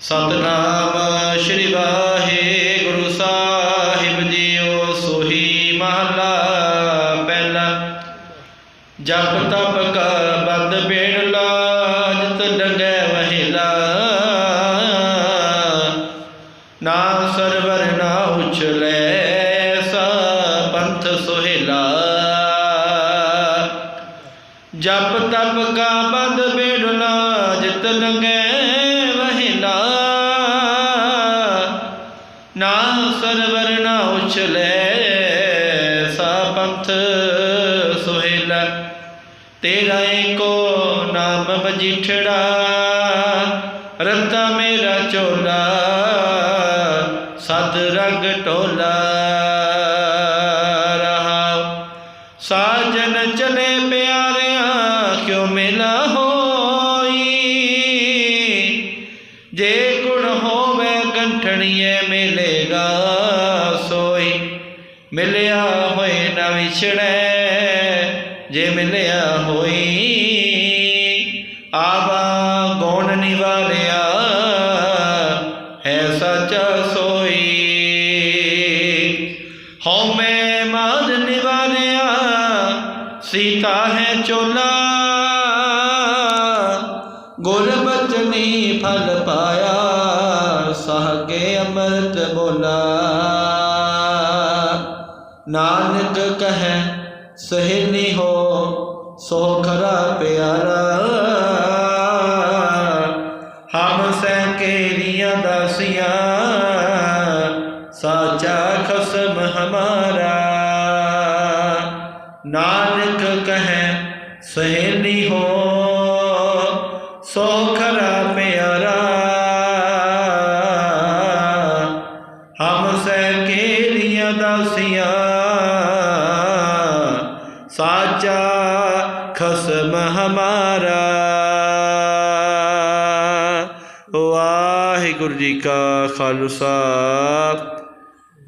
ਸਤਨਾਮ ਸ਼੍ਰੀ ਵਾਹਿਗੁਰੂ ਸਾਹਿਬ ਜੀਓ ਸੋਹੀ ਮਹਲਾ ਪਹਿਲਾ। ਜਪ ਤਪ ਕਾ ਬੰਦ ਬੇੜ ਲਾਜਤ ਡੰਗੇ ਵਹਿਲਾ। ਨਾਮ ਸਰਵਰ ਨਾ ਉਛਲੇ ਸਾ ਪੰਥ ਸੁਹੇਲਾ। ਜਪ ਤਪ ਕਾ ਬੰਦ ਬੇੜਲਾ ਜਿਤ ਲੰਗੇ ਵਹਿਲਾ ਨਾ। ਸਰਵਰ ਨਾ ਉਛਲੇ ਸਾ ਪੰਥ ਸੁਹੇਲਾ। ਤੇਰਾ ਏਕੋ ਨਾਮ ਮਜੀਠੜਾ ਰਤਾ ਮੇਰਾ ਚੋਲਾ, ਸਤ ਰੰਗ ਟੋਲਾ। ਸਾਜਨ ਚਲੇ ਪਿਆਰਿਆ, ਕਿਉ ਮਿਲਾ ਹੋਈ? ਜੇ ਗੁਣ ਹੋਵੇ ਕੰਠਣੀਏ, ਮਿਲੇਗਾ ਸੋਈ। ਮਿਲਿਆ ਹੋਏ ਨਾ ਵਿਛੜੈ, ਜੇ ਮਿਲਿਆ ਹੋਈ, ਆਵਾ ਗੁਣ ਨਿਵਾਰਿਆ, ਹੈ ਸੱਚਾ ਸੋਈ। ਹਉਮੈ ਮਾਦ ਨਿਵਾਰਿਆ ਸੀਤਾ ਹੈ ਚੋਲਾ। ਗੁਰ ਬਚਨੀ ਫਲ ਪਾਇਆ, ਸਹਗੇ ਅੰਮ੍ਰਿਤ ਬੋਲਾ। ਨਾਨਕ ਕਹੈ, ਸਹਿਨੀ ਹੋ ਸੋ ਖਰਾ ਪਿਆਰਾ। ਹਮ ਸੈ ਕੇਰੀਆਂ ਦਾਸੀਆਂ, ਸਾਚਾ ਖਸਮ ਹਮਾਰਾ। ਨਾਨਕ ਕਹੈ ਸਹਿਨੀ ਹੋ ਸੋ ਖਰਾ ਪਿਆਰਾ। ਹਮ ਸੈ ਕੇਰੀਆਂ ਦਾਸੀਆਂ, ਸਾਚਾ ਖਸਮ ਹਮਾਰਾ। ਵਾਹਿਗੁਰੂ ਜੀ ਕਾ ਖਾਲਸਾ।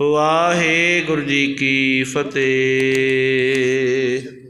ਵਾਹਿਗੁਰੂ ਜੀ ਕੀ ਫਤਿਹ।